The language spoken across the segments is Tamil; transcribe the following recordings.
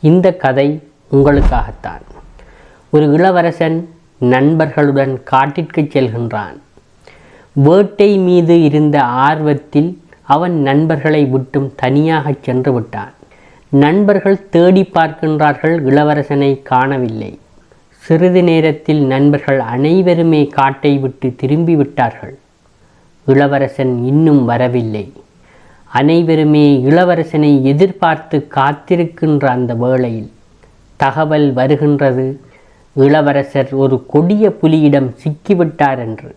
இந்த கதை உங்களுக்காகத்தான். ஒரு இளவரசன் நண்பர்களுடன் காட்டிற்கு செல்கின்றான். வேட்டை மீது இருந்த ஆர்வத்தில் அவன் நண்பர்களை விட்டும் தனியாகச் சென்று விட்டான். நண்பர்கள் தேடி பார்க்கின்றார்கள் இளவரசனை காணவில்லை. சிறிது நேரத்தில் நண்பர்கள் அனைவருமே காட்டை விட்டு திரும்பி விட்டார்கள். இளவரசன் இன்னும் வரவில்லை. அனைவருமே இளவரசனை எதிர்பார்த்து காத்திருக்கின்ற அந்த வேளையில் தகவல் வருகின்றது. இளவரசர் ஒரு கொடிய புலியிடம் சிக்கிவிட்டார் என்று.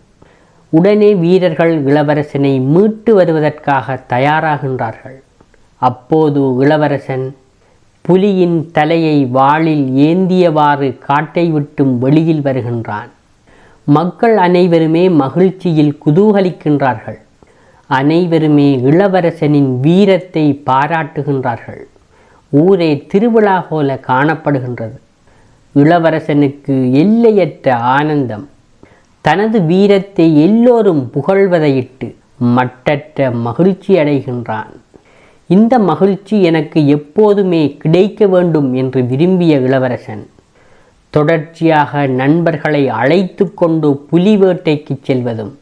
உடனே வீரர்கள் இளவரசனை மீட்டு வருவதற்காக தயாராகின்றார்கள். அப்போது இளவரசன் புலியின் தலையை வாளில் ஏந்தியவாறு காட்டை விட்டும் வெளியில் வருகின்றான். மக்கள் அனைவருமே மகிழ்ச்சியில் குதூகலிக்கின்றார்கள். அனைவருமே இளவரசனின் வீரத்தை பாராட்டுகின்றார்கள். ஊரே திருவிழா போல காணப்படுகின்றது. இளவரசனுக்கு எல்லையற்ற ஆனந்தம். தனது வீரத்தை எல்லோரும் புகழ்வதையிட்டு மட்டற்ற மகிழ்ச்சி அடைகின்றான். இந்த மகிழ்ச்சி எனக்கு எப்போதுமே கிடைக்க வேண்டும் என்று விரும்பிய இளவரசன் தொடர்ச்சியாக நண்பர்களை அழைத்து கொண்டு புலி வேட்டைக்கு செல்வதும்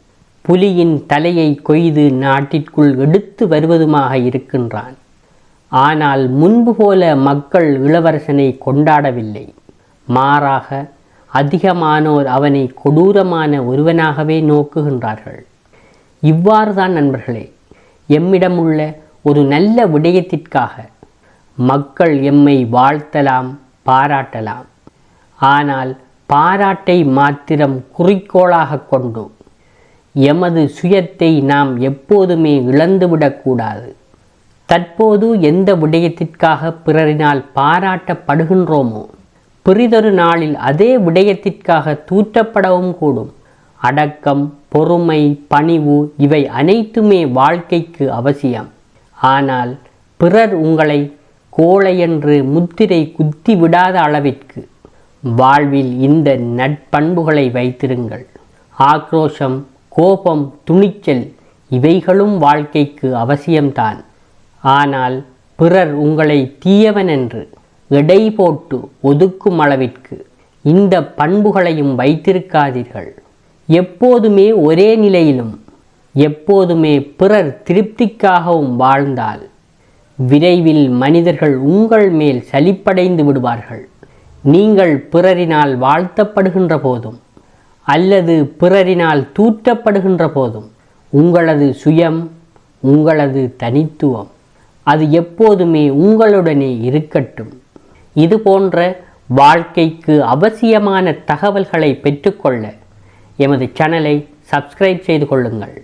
புலியின் தலையை கொய்து நாட்டிற்குள் எடுத்து வருவதுமாக இருக்கின்றான். ஆனால் முன்பு போல மக்கள் இளவரசனை கொண்டாடவில்லை. மாறாக அதிகமானோர் அவனை கொடூரமான ஒருவனாகவே நோக்குகின்றார்கள். இவ்வாறு தான் நண்பர்களே எம்மிடமுள்ள ஒரு நல்ல விடயத்திற்காக மக்கள் எம்மை வாழ்த்தலாம் பாராட்டலாம். ஆனால் பாராட்டை மாத்திரம் குறிக்கோளாக கொண்டு எமது சுயத்தை நாம் எப்போதுமே இழந்துவிடக்கூடாது. தற்போது எந்த விடயத்திற்காக பிறரினால் பாராட்டப்படுகின்றோமோ பிறிதொரு நாளில் அதே விடயத்திற்காக தூற்றப்படவும் கூடும். அடக்கம் பொறுமை பணிவு இவை அனைத்துமே வாழ்க்கைக்கு அவசியம். ஆனால் பிறர் உங்களை கோழையன்று முத்திரை குத்தி விடாத அளவிற்கு வாழ்வில் இந்த நட்பண்புகளை வைத்திருங்கள். ஆக்ரோஷம் கோபம் துணிச்சல் இவைகளும் வாழ்க்கைக்கு அவசியம்தான். ஆனால் பிறர் உங்களை தீயவன் என்று எடை போட்டு ஒதுக்கும் அளவிற்கு இந்த பண்புகளையும் வைத்திருக்காதீர்கள். எப்போதுமே ஒரே நிலையிலும் எப்போதுமே பிறர் திருப்திக்காகவும் வாழ்ந்தால் விரைவில் மனிதர்கள் உங்கள் மேல் சலிப்படைந்து விடுவார்கள். நீங்கள் பிறரினால் வாழ்த்தப்படுகின்ற போதும் அல்லது பிறரினால் தூற்றப்படுகின்ற போதும் உங்களது சுயம் உங்களது தனித்துவம் அது எப்போதுமே உங்களுடனே இருக்கட்டும். இது போன்ற வாழ்க்கைக்கு அவசியமான தகவல்களை பெற்றுக்கொள்ள எமது சேனலை சப்ஸ்கிரைப் செய்து கொள்ளுங்கள்.